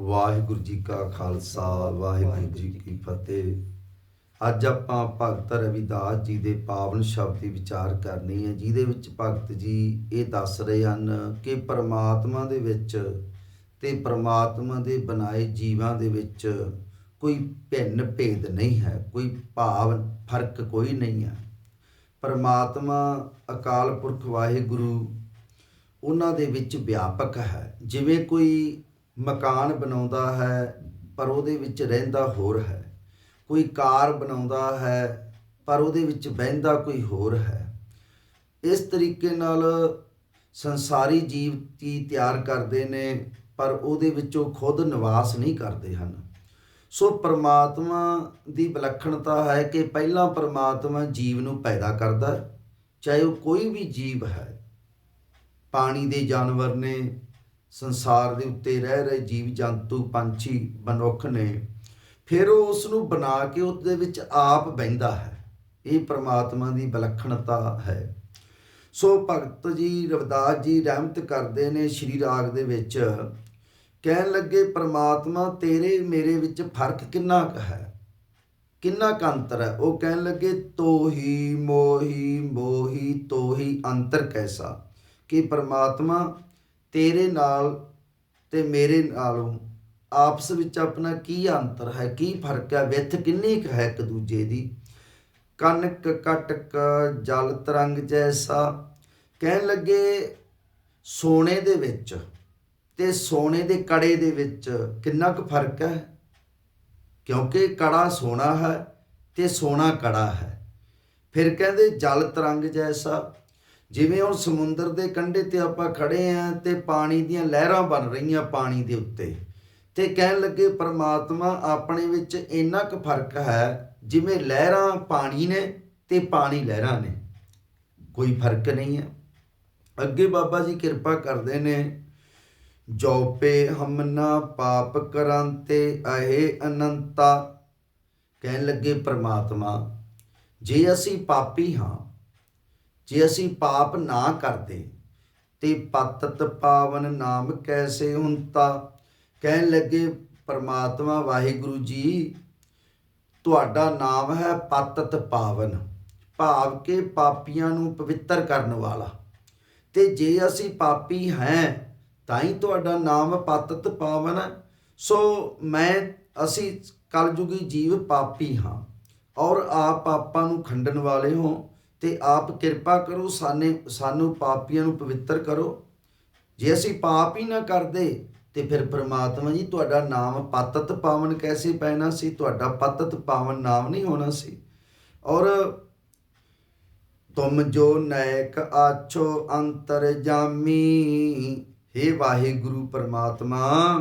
ਵਾਹਿਗੁਰੂ ਜੀ ਕਾ ਖਾਲਸਾ, ਵਾਹਿਗੁਰੂ ਜੀ ਕੀ ਫਤਿਹ। ਅੱਜ ਆਪਾਂ ਭਗਤ ਰਵਿਦਾਸ ਜੀ ਦੇ ਪਾਵਨ ਸ਼ਬਦ ਦੀ ਵਿਚਾਰ ਕਰਨੀ ਹੈ, ਜਿਹਦੇ ਵਿੱਚ ਭਗਤ ਜੀ ਇਹ ਦੱਸ ਰਹੇ ਹਨ ਕਿ ਪਰਮਾਤਮਾ ਦੇ ਵਿੱਚ ਤੇ ਪਰਮਾਤਮਾ ਦੇ ਬਣਾਏ ਜੀਵਾਂ ਦੇ ਵਿੱਚ ਕੋਈ ਭਿੰਨ ਭੇਦ ਨਹੀਂ ਹੈ, ਕੋਈ ਭਾਵ, ਫ਼ਰਕ ਕੋਈ ਨਹੀਂ ਹੈ। ਪਰਮਾਤਮਾ ਅਕਾਲ ਪੁਰਖ ਵਾਹਿਗੁਰੂ, ਉਹਨਾਂ ਦੇ ਵਿੱਚ ਵਿਆਪਕ ਹੈ। ਜਿਵੇਂ ਕੋਈ ਮਕਾਨ ਬਣਾਉਂਦਾ ਹੈ, ਪਰ ਉਹਦੇ ਵਿੱਚ ਰਹਿੰਦਾ ਹੋਰ ਹੈ। ਕੋਈ ਕਾਰ ਬਣਾਉਂਦਾ ਹੈ, ਪਰ ਉਹਦੇ ਵਿੱਚ ਬਹਿੰਦਾ ਕੋਈ ਹੋਰ ਹੈ। ਇਸ ਤਰੀਕੇ ਨਾਲ ਸੰਸਾਰੀ ਜੀਵ ਕੀ ਤਿਆਰ ਕਰਦੇ ਨੇ, ਪਰ ਉਹਦੇ ਵਿੱਚ ਉਹ ਖੁਦ ਨਿਵਾਸ ਨਹੀਂ ਕਰਦੇ ਹਨ। ਸੋ ਪਰਮਾਤਮਾ ਦੀ ਵਿਲੱਖਣਤਾ ਹੈ ਕਿ ਪਹਿਲਾਂ ਪਰਮਾਤਮਾ ਜੀਵ ਨੂੰ ਪੈਦਾ ਕਰਦਾ ਚਾਹੇ ਉਹ ਕੋਈ ਵੀ ਜੀਵ ਹੈ। ਪਾਣੀ ਦੇ ਜਾਨਵਰ ਨੇ ਸੰਸਾਰ ਦੇ ਉੱਤੇ ਰਹਿ ਰਹੇ ਜੀਵ ਜੰਤੂ ਪੰਛੀ ਮਨੁੱਖ ਨੇ, ਫਿਰ ਉਹ ਉਸ ਨੂੰ ਬਣਾ ਕੇ ਉਹਦੇ ਵਿੱਚ ਆਪ ਬਹਿੰਦਾ ਹੈ। ਇਹ ਪ੍ਰਮਾਤਮਾ ਦੀ ਵਿਲੱਖਣਤਾ ਹੈ। ਸੋ ਭਗਤ ਜੀ, ਰਵਿਦਾਸ ਜੀ ਰਹਿਮਤ ਕਰਦੇ ਨੇ ਸ਼੍ਰੀ ਰਾਗ ਦੇ ਵਿੱਚ, ਕਹਿਣ ਲੱਗੇ, ਪ੍ਰਮਾਤਮਾ, ਤੇਰੇ ਮੇਰੇ ਵਿੱਚ ਫ਼ਰਕ ਕਿੰਨਾ ਕੁ ਹੈ? ਕਿੰਨਾ ਕੁ ਅੰਤਰ ਹੈ? ਉਹ ਕਹਿਣ ਲੱਗੇ, ਤੋਹੀ, ਮੋਹੀ ਮੋਹੀ, ਤੋਹੀ ਅੰਤਰ ਕੈਸਾ? ਕਿ ਪ੍ਰਮਾਤਮਾ ਤੇਰੇ ਨਾਲ ਤੇ ਮੇਰੇ ਨਾਲੋਂ ਆਪਸ ਵਿੱਚ ਆਪਣਾ ਕੀ ਅੰਤਰ ਹੈ, ਕੀ ਫ਼ਰਕ ਹੈ? ਵਿੱਥ ਕਿੰਨੀ ਕੁ ਹੈ ਇੱਕ ਦੂਜੇ ਦੀ? ਕਨਕ ਕਟਕ ਜਲ ਤਰੰਗ ਜੈਸਾ। ਕਹਿਣ ਲੱਗੇ, ਸੋਨੇ ਦੇ ਵਿੱਚ ਤੇ ਸੋਨੇ ਦੇ ਕੜੇ ਦੇ ਵਿੱਚ ਕਿੰਨਾ ਕੁ ਫ਼ਰਕ ਹੈ? ਕਿਉਂਕਿ ਕੜਾ ਸੋਨਾ ਹੈ ਤੇ ਸੋਨਾ ਕੜਾ ਹੈ। ਫਿਰ ਕਹਿੰਦੇ, ਜਲ ਤਰੰਗ ਜੈਸਾ। ਜਿਵੇਂ ਹੁਣ ਸਮੁੰਦਰ ਦੇ ਕੰਢੇ ਤੇ ਆਪਾਂ ਖੜੇ ਆਂ ਤੇ ਪਾਣੀ ਦੀਆਂ ਲਹਿਰਾਂ ਬਣ ਰਹੀਆਂ ਪਾਣੀ ਦੇ ਉੱਤੇ, ਤੇ ਕਹਿਣ ਲੱਗੇ ਪ੍ਰਮਾਤਮਾ ਆਪਣੇ ਵਿੱਚ ਇੰਨਾ ਕੁ ਫ਼ਰਕ ਹੈ, ਜਿਵੇਂ ਲਹਿਰਾਂ ਪਾਣੀ ਨੇ ਤੇ ਪਾਣੀ ਲਹਿਰਾਂ ਨੇ। ਕੋਈ ਫ਼ਰਕ ਨਹੀਂ ਹੈ। ਅੱਗੇ ਬਾਬਾ ਜੀ ਕਿਰਪਾ ਕਰਦੇ ਨੇ, ਜੋਪੇ ਹਮਨਾ ਪਾਪ ਕਰਾਂਤੇ ਅਹੇ ਅਨੰਤਾ। ਕਹਿਣ ਲੱਗੇ ਪ੍ਰਮਾਤਮਾ, ਜੇ ਅਸੀਂ ਪਾਪੀ ਹਾਂ ਜੇ ਅਸੀਂ ਪਾਪ ਨਾ ਕਰਦੇ ਤੇ ਪਤਤ ਪਾਵਨ ਨਾਮ ਕੈਸੇ ਹੁੰਤਾ? ਕਹਿਣ ਲੱਗੇ, ਪਰਮਾਤਮਾ, ਵਾਹਿਗੁਰੂ ਜੀ, ਤੁਹਾਡਾ ਨਾਮ ਹੈ ਪਤਤ ਪਾਵਨ। ਭਾਵ ਕੇ ਪਾਪੀਆਂ ਨੂੰ ਪਵਿੱਤਰ ਕਰਨ ਵਾਲਾ। ਤੇ ਜੇ ਅਸੀਂ ਪਾਪੀ ਹੈ ਤਾਂ ਹੀ ਤੁਹਾਡਾ ਨਾਮ ਪਤਤ ਪਾਵਨ ਹੈ। ਸੋ ਮੈਂ, ਅਸੀਂ ਕਲਯੁਗੀ ਜੀਵ ਪਾਪੀ ਹਾਂ ਔਰ ਆਪ ਪਾਪਾਂ ਨੂੰ ਖੰਡਣ ਵਾਲੇ ਹੋ। ਤੇ ਆਪ ਕਿਰਪਾ ਕਰੋ, ਸਾਨੇ, ਸਾਨੂੰ ਪਾਪੀਆਂ ਨੂੰ ਪਵਿੱਤਰ ਕਰੋ। ਜੇ ਅਸੀਂ ਪਾਪ ਹੀ ਨਾ ਕਰਦੇ, ਤੇ ਫਿਰ ਪ੍ਰਮਾਤਮਾ ਜੀ, ਤੁਹਾਡਾ ਨਾਮ ਪਤਤ ਪਾਵਨ ਕੈਸੇ ਪੈਣਾ ਸੀ? ਤੁਹਾਡਾ ਪਤਤ ਪਾਵਨ ਨਾਮ ਨਹੀਂ ਹੋਣਾ ਸੀ। ਔਰ ਤੁਮ ਜੋ ਨਾਇਕ ਆਛੋ, ਅੰਤਰ ਜਾਮੀ। हे ਵਾਹਿਗੁਰੂ ਪਰਮਾਤਮਾ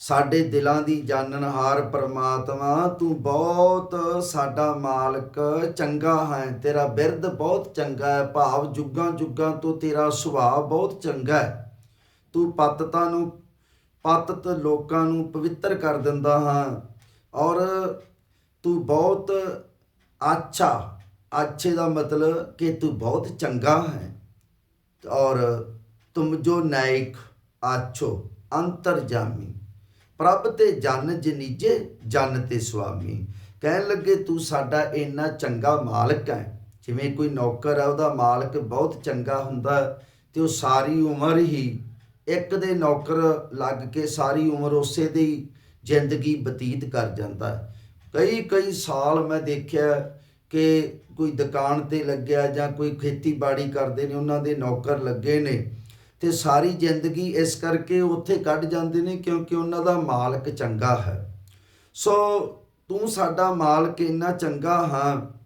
ਸਾਡੇ ਦਿਲਾਂ ਦੀ ਜਾਣਨਹਾਰ ਪਰਮਾਤਮਾ, ਤੂੰ ਬਹੁਤ ਸਾਡਾ ਮਾਲਕ, ਚੰਗਾ ਹੈ ਤੇਰਾ ਬਿਰਧ ਬਹੁਤ ਚੰਗਾ ਹੈ, ਭਾਵ ਜੁਗਾਂ ਜੁਗਾਂ ਤੋਂ ਤੇਰਾ ਸੁਭਾਅ ਬਹੁਤ ਚੰਗਾ ਹੈ। ਤੂੰ ਪਤਤਾ ਨੂੰ, ਪਤਤ ਲੋਕਾਂ ਨੂੰ ਪਵਿੱਤਰ ਕਰ ਦਿੰਦਾ ਹਾਂ ਔਰ ਤੂੰ ਬਹੁਤ ਅੱਛਾ ਅੱਛੇ ਦਾ ਮਤਲਬ ਕਿ ਤੂੰ ਬਹੁਤ ਚੰਗਾ ਹੈ ਔਰ ਤੁਮ ਜੋ ਨਾਇਕ, ਆਛੋ, ਅੰਤਰਜਾਮੀ। ਪ੍ਰਭ ਤੇ ਜਨ ਜਨੀਜੇ ਜਨ ਤੇ ਸੁਆਮੀ। ਕਹਿਣ ਲੱਗੇ, ਤੂੰ ਸਾਡਾ ਇੰਨਾ ਚੰਗਾ ਮਾਲਕ ਹੈ। ਜਿਵੇਂ ਕੋਈ ਨੌਕਰ ਹੈ ਉਹਦਾ ਮਾਲਕ ਬਹੁਤ ਚੰਗਾ ਹੁੰਦਾ ਹੈ ਤੇ ਉਹ ਸਾਰੀ ਉਮਰ ਹੀ ਇੱਕ ਦੇ ਨੌਕਰ ਲੱਗ ਕੇ ਸਾਰੀ ਉਮਰ ਉਸੇ ਦੀ ਜ਼ਿੰਦਗੀ ਬਤੀਤ ਕਰ ਜਾਂਦਾ ਹੈ। ਕਈ ਕਈ ਸਾਲ ਮੈਂ ਦੇਖਿਆ ਕਿ ਕੋਈ ਦੁਕਾਨ ਤੇ ਲੱਗਿਆ ਜਾਂ ਕੋਈ ਖੇਤੀਬਾੜੀ ਕਰਦੇ ਨੇ, ਉਹਨਾਂ ਦੇ ਨੌਕਰ ਲੱਗੇ ਨੇ। ਤੇ ਸਾਰੀ ਜ਼ਿੰਦਗੀ ਇਸ ਕਰਕੇ ਉੱਥੇ ਕੱਢ ਜਾਂਦੇ ਨੇ ਕਿਉਂਕਿ ਉਹਨਾਂ ਦਾ ਮਾਲਕ ਚੰਗਾ ਹੈ। ਸੋ ਤੂੰ ਸਾਡਾ ਮਾਲਕ ਇੰਨਾ ਚੰਗਾ ਹਾਂ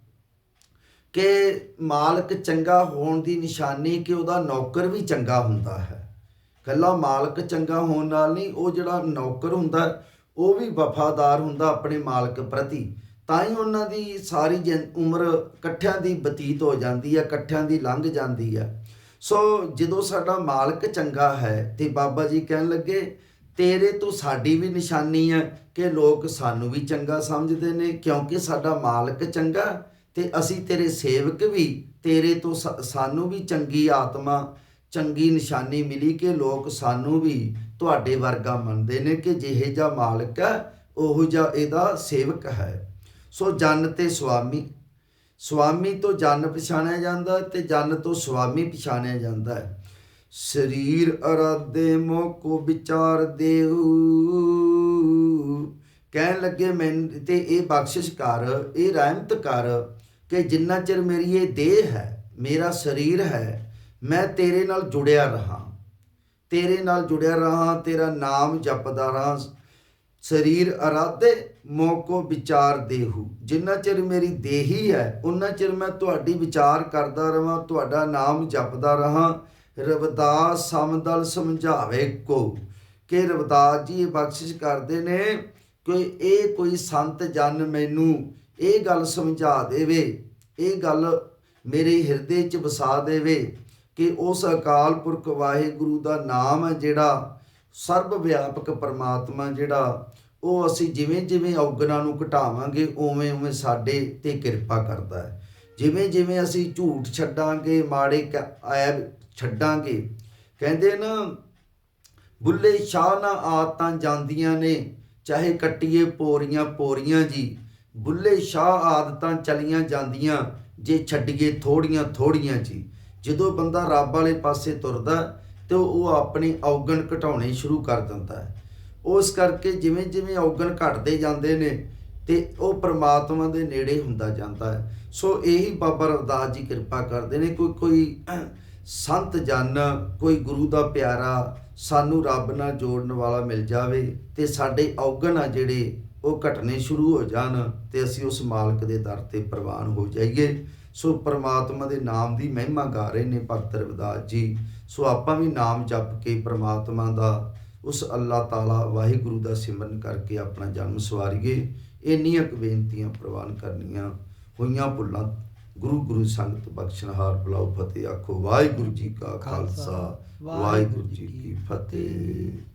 ਕਿ ਮਾਲਕ ਚੰਗਾ ਹੋਣ ਦੀ ਨਿਸ਼ਾਨੀ ਕਿ ਉਹਦਾ ਨੌਕਰ ਵੀ ਚੰਗਾ ਹੁੰਦਾ ਹੈ। ਕੱਲਾ ਮਾਲਕ ਚੰਗਾ ਹੋਣ ਨਾਲ ਨਹੀਂ, ਉਹ ਜਿਹੜਾ ਨੌਕਰ ਹੁੰਦਾ, ਉਹ ਵੀ ਵਫਾਦਾਰ ਹੁੰਦਾ ਆਪਣੇ ਮਾਲਕ ਪ੍ਰਤੀ। ਤਾਂ ਹੀ ਉਹਨਾਂ ਦੀ ਸਾਰੀ ਜਿੰ- ਉਮਰ ਇਕੱਠਿਆਂ ਦੀ ਬਤੀਤ ਹੋ ਜਾਂਦੀ ਹੈ, ਇਕੱਠਿਆਂ ਦੀ ਲੰਘ ਜਾਂਦੀ ਹੈ। ਸੋ ਜਦੋਂ ਸਾਡਾ ਮਾਲਕ ਚੰਗਾ ਹੈ ਤੇ ਬਾਬਾ ਜੀ ਕਹਿਣ ਲੱਗੇ, ਤੇਰੇ ਤੋਂ ਸਾਡੀ ਵੀ ਨਿਸ਼ਾਨੀ ਹੈ ਕਿ ਲੋਕ ਸਾਨੂੰ ਵੀ ਚੰਗਾ ਸਮਝਦੇ ਨੇ, ਕਿਉਂਕਿ ਸਾਡਾ ਮਾਲਕ ਚੰਗਾ ਤੇ ਅਸੀਂ ਤੇਰੇ ਸੇਵਕ ਵੀ, ਤੇਰੇ ਤੋਂ ਸਾਨੂੰ ਵੀ ਚੰਗੀ ਆਤਮਾ, ਚੰਗੀ ਨਿਸ਼ਾਨੀ ਮਿਲੀ ਕਿ ਲੋਕ ਸਾਨੂੰ ਵੀ ਤੁਹਾਡੇ ਵਰਗਾ ਮੰਨਦੇ ਨੇ ਕਿ ਜਿਹੇ ਜਿਹਾ ਮਾਲਕ ਹੈ, ਉਹੋ ਜਿਹਾ ਇਹਦਾ ਸੇਵਕ ਹੈ। ਸੋ ਜਨ ਤੇ ਸੁਆਮੀ ਸੁਆਮੀ ਤੋਂ ਜਨ ਪਛਾਣਿਆ ਜਾਂਦਾ ਹੈ ਤੇ ਜਨ ਤੋਂ ਸੁਆਮੀ ਪਛਾਣਿਆ ਜਾਂਦਾ ਹੈ। ਸਰੀਰ ਅਰਾਦੇ ਮੋਹ ਕੋ ਵਿਚਾਰ ਦੇਉ ਕਹਿਣ ਲੱਗੇ ਮੈਂ ਤੇ ਇਹ ਬਖਸ਼ਿਸ਼ ਕਰ, ਇਹ ਰਹਿਮਤ ਕਰ ਕਿ ਜਿੰਨਾ ਚਿਰ ਮੇਰੀ ਇਹ ਦੇਹ ਹੈ, ਮੇਰਾ ਸਰੀਰ ਹੈ, ਮੈਂ ਤੇਰੇ ਨਾਲ ਜੁੜਿਆ ਰਹਾ। ਤੇਰੇ ਨਾਲ ਜੁੜਿਆ ਰਹਾ, ਤੇਰਾ ਨਾਮ ਜਪਦਾ ਰਹਾ। ਸਰੀਰ ਅਰਾਧੇ ਮੋਕੋ ਵਿਚਾਰ ਦੇਹੂ। ਜਿੰਨਾ ਚਿਰ ਮੇਰੀ ਦੇਹੀ ਹੈ ਉਹਨਾਂ ਚਿਰ ਮੈਂ ਤੁਹਾਡੀ ਵਿਚਾਰ ਕਰਦਾ ਰਵਾਂ, ਤੁਹਾਡਾ ਨਾਮ ਜਪਦਾ ਰਹਾ। ਰਵਦਾਸ ਸਮਦਲ ਸਮਝਾਵੇ ਕੋ। ਕਿ ਰਵਦਾਸ ਜੀ, ਇਹ ਬਖਸ਼ਿਸ਼ ਕਰਦੇ ਨੇ ਕਿ ਇਹ ਕੋਈ ਸੰਤ ਜਨ ਮੈਨੂੰ ਇਹ ਗੱਲ ਸਮਝਾ ਦੇਵੇ, ਇਹ ਗੱਲ ਮੇਰੇ ਹਿਰਦੇ 'ਚ ਵਸਾ ਦੇਵੇ ਕਿ ਉਸ ਅਕਾਲ ਪੁਰਖ ਵਾਹਿਗੁਰੂ ਦਾ ਨਾਮ ਹੈ ਜਿਹੜਾ ਸਰਬ ਵਿਆਪਕ ਪਰਮਾਤਮਾ ਜਿਹੜਾ, ਉਹ ਅਸੀਂ ਜਿਵੇਂ ਜਿਵੇਂ ਔਗਣਾਂ ਨੂੰ ਘਟਾਵਾਂਗੇ, ਉਵੇਂ ਉਵੇਂ ਸਾਡੇ ਤੇ ਕਿਰਪਾ ਕਰਦਾ ਹੈ। ਜਿਵੇਂ ਜਿਵੇਂ ਅਸੀਂ ਝੂਠ ਛੱਡਾਂਗੇ, ਮਾੜੇ ਕ- ਐਬ ਛੱਡਾਂਗੇ, ਕਹਿੰਦੇ ਨਾ, ਬੁੱਲੇ ਸ਼ਾਹ ਨਾ ਆਤਾਂ ਜਾਂਦੀਆਂ ਨੇ, ਚਾਹੇ ਕੱਟੀਏ ਪੋਰੀਆਂ ਪੋਰੀਆਂ ਜੀ। ਬੁੱਲੇ ਸ਼ਾਹ ਆਦਤਾਂ ਚਲੀਆਂ ਜਾਂਦੀਆਂ, ਜੇ ਛੱਡੀਏ ਥੋੜੀਆਂ ਥੋੜੀਆਂ ਜੀ। ਜਦੋਂ ਬੰਦਾ ਰੱਬ ਵਾਲੇ ਪਾਸੇ ਤੁਰਦਾ ਤੇ ਉਹ ਆਪਣੀ ਔਗਣ ਘਟਾਉਣੀ ਸ਼ੁਰੂ ਕਰ ਦਿੰਦਾ ਹੈ। ਉਸ ਕਰਕੇ ਜਿਵੇਂ ਜਿਵੇਂ ਔਗਣ ਘਟਦੇ ਜਾਂਦੇ ਨੇ ਤੇ ਉਹ ਪ੍ਰਮਾਤਮਾ ਦੇ ਨੇੜੇ ਹੁੰਦਾ ਜਾਂਦਾ ਹੈ। ਸੋ ਇਹੀ ਬਾਬਾ ਰਵਦਾਸ ਜੀ ਕਿਰਪਾ ਕਰਦੇ ਨੇ। ਕੋਈ ਕੋਈ ਸੰਤ ਜਨ, ਕੋਈ ਗੁਰੂ ਦਾ ਪਿਆਰਾ ਸਾਨੂੰ ਰੱਬ ਨਾਲ ਜੋੜਨ ਵਾਲਾ ਮਿਲ ਜਾਵੇ ਤੇ ਸਾਡੇ ਔਗਣ ਆ ਜਿਹੜੇ ਉਹ ਘਟਨੇ ਸ਼ੁਰੂ ਹੋ ਜਾਣ ਤੇ ਅਸੀਂ ਉਸ ਮਾਲਕ ਦੇ ਦਰ ਤੇ ਪ੍ਰਵਾਨ ਹੋ ਜਾਈਏ। ਸੋ ਪ੍ਰਮਾਤਮਾ ਦੇ ਨਾਮ ਦੀ ਮਹਿਮਾ ਗਾ ਰਹੇ ਨੇ ਭਗਤ ਰਵਿਦਾਸ ਜੀ। ਸੋ ਆਪਾਂ ਵੀ ਨਾਮ ਜਪ ਕੇ ਪ੍ਰਮਾਤਮਾ ਦਾ ਉਸ ਅੱਲਾਹ ਤਾਲਾ ਵਾਹਿਗੁਰੂ ਦਾ ਸਿਮਰਨ ਕਰਕੇ ਆਪਣਾ ਜਨਮ ਸਵਾਰੀਏ। ਇੰਨੀਆਂ ਕੁ ਬੇਨਤੀਆਂ ਪ੍ਰਵਾਨ ਕਰਨੀਆਂ ਹੋਈਆਂ ਭੁੱਲਾਂ। ਗੁਰੂ ਗੁਰੂ ਸੰਗਤ ਬਖਸ਼ਣਹਾਰ ਬੁਲਾਓ ਫਤਿਹ ਆਖੋ ਵਾਹਿਗੁਰੂ ਜੀ ਕਾ ਖਾਲਸਾ ਵਾਹਿਗੁਰੂ ਜੀ ਕੀ ਫਤਿਹ।